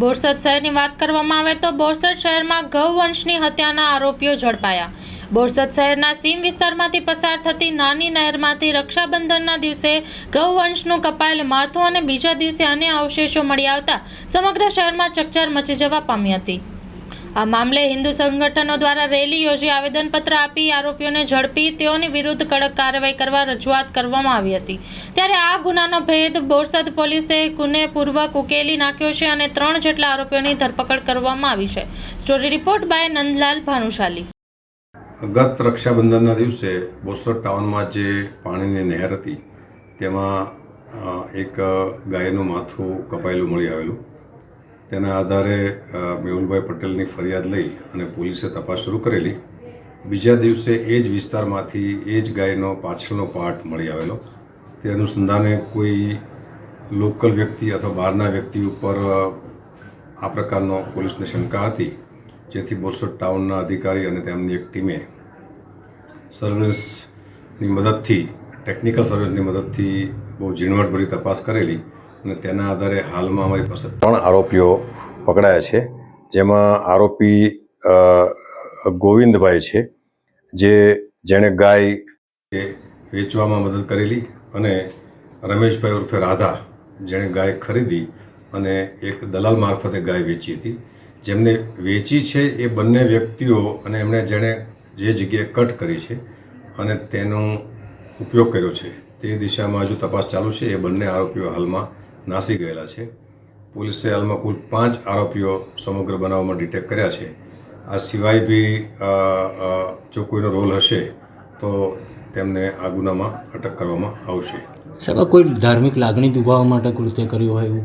બોરસદ શહેરની વાત કરવામાં આવે તો બોરસદ શહેરમાં ગૌવંશની હત્યાના આરોપીઓ ઝડપાયા. બોરસદ શહેરના સીમ વિસ્તારમાંથી પસાર થતી નાની નહેરમાંથી રક્ષાબંધનના દિવસે ગૌવંશનું કપાયેલ માથું અને બીજા દિવસે અન્ય અવશેષો મળી આવતા સમગ્ર શહેરમાં ચકચાર મચી જવા પામી હતી. આ મામલે હિન્દુ સંગઠનો દ્વારા રેલી યોજી આવેદનપત્ર આપી આરોપીઓને ઝડપી તેઓની વિરુદ્ધ કડક કાર્યવાહી કરવા રજૂઆત કરવામાં આવી હતી. ત્યારે આ ગુનાનો ભેદ બોરસદ પોલીસે ગુનેપૂર્વક ઉકેલી નાખ્યો છે અને ત્રણ જેટલા આરોપીઓની ધરપકડ કરવામાં આવી છે. Story report by Nandlal Bhanushali. ગત રક્ષાબંધનના દિવસે બોરસદ ટાઉનમાં જે પાણીની નહેર હતી, તેમાં એક ગાયનું માથું કપાયેલું મળી આવેલું. તેના આધારે મેહુલભાઈ પટેલની ફરિયાદ લઈ અને પોલીસે તપાસ શરૂ કરેલી. બીજા દિવસે એ જ વિસ્તારમાંથી એ જ ગાયનો પાછળનો પાર્ટ મળી આવેલો. તે અનુસંધાને કોઈ લોકલ વ્યક્તિ અથવા બહારના વ્યક્તિ ઉપર આ પ્રકારનો પોલીસને શંકા હતી, જેથી બોરસદ ટાઉનના અધિકારી અને તેમની એક ટીમે સર્વિસની મદદથી, ટેકનિકલ સર્વિસની મદદથી બહુ ઝીણવટભરી તપાસ કરેલી. અને તેના આધારે હાલમાં અમારી પાસે ત્રણ આરોપીઓ પકડાયા છે. જેમાં આરોપી ગોવિંદભાઈ છે જે જેણે ગાય વેચવામાં મદદ કરેલી અને રમેશભાઈ ઉર્ફે રાધા જેણે ગાય ખરીદી અને એક દલાલ મારફતે ગાય વેચી હતી. જેમને વેચી છે એ બંને વ્યક્તિઓ અને એમણે જેણે જે જગ્યાએ કટ કરી છે અને તેનો ઉપયોગ કર્યો છે. તે દિશામાં હજુ તપાસ ચાલુ છે. એ બંને આરોપીઓ હાલમાં નાસી ગયેલા છે. પોલીસે હાલમાં કુલ પાંચ આરોપીઓ સમગ્ર બનાવમાં ડિટેક્ટ કર્યા છે. આ સિવાય બી જો કોઈનો રોલ હશે તો તેમને આ ગુનામાં અટક કરવામાં આવશે. સાહેબ કોઈ ધાર્મિક લાગણી દુભાવવા માટે કૃત્ય કર્યું હોય એવું?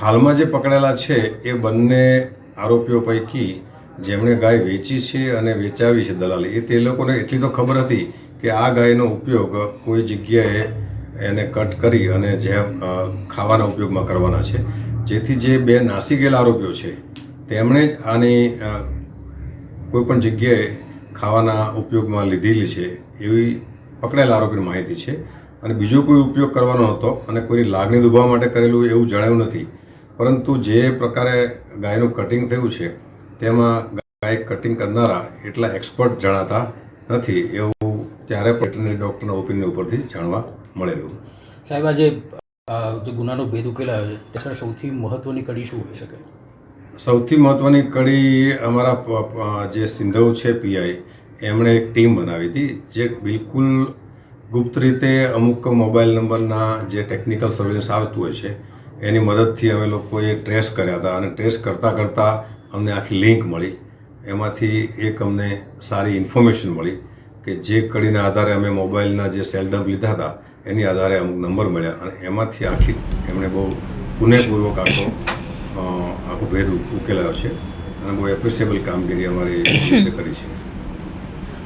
હાલમાં જે પકડેલા છે એ બંને આરોપીઓ પૈકી જેમણે ગાય વેચી છે અને વેચાવી છે દલાલી એ તે લોકોને એટલી તો ખબર હતી કે આ ગાયનો ઉપયોગ કોઈ જગ્યાએ એને કટ કરી અને જે ખાવાના ઉપયોગમાં કરવાના છે. જેથી જે બે નાસી ગયેલા આરોપીઓ છે, તેમણે જ આની કોઈપણ કોઈ પણ જગ્યાએ ખાવાના ઉપયોગમાં લીધેલી છે એવી પકડાયેલા આરોપીની માહિતી છે. અને બીજો કોઈ ઉપયોગ કરવાનો હતો અને કોઈની લાગણી દુભાવવા માટે કરેલું એવું જણાયું નથી. પરંતુ જે પ્રકારે ગાયનું કટિંગ થયું છે, તેમાં ગાય કટિંગ કરનારા એટલા એક્સપર્ટ જણાતા નથી એવું ત્યારે વેટરનરી ડૉક્ટરના ઓપિનિયન ઉપરથી જાણવા મળેલું. સાહેબ આજે જે ગુનાનો ભેદ ઉકેલાયો છે ત્યાં સૌથી મહત્વની કડી શું હોઈ શકે? સૌથી મહત્ત્વની કડી અમારા જે સિંધવ છે પીઆઈ એમણે એક ટીમ બનાવી હતી જે બિલકુલ ગુપ્ત રીતે અમુક મોબાઈલ નંબરના જે ટેકનિકલ સર્વેલન્સ આવતું હોય છે એની મદદથી અમે લોકોએ ટ્રેસ કર્યા હતા અને ટ્રેસ કરતાં કરતાં અમને આખી લિંક મળી. એમાંથી એક અમને સારી ઇન્ફોર્મેશન મળી. કે જે કડીના આધારે અમે મોબાઈલના જે સેલ ડમ્પ લીધા હતા, એની આધારે અમુક નંબર મળ્યા. અને એમાંથી આખી એમણે બહુ પુણ્યપૂર્વક આખો આખો ભેદ ઉકેલાયો છે. અને બહુ એપ્રિસિએબલ કામગીરી અમારી કરી છે.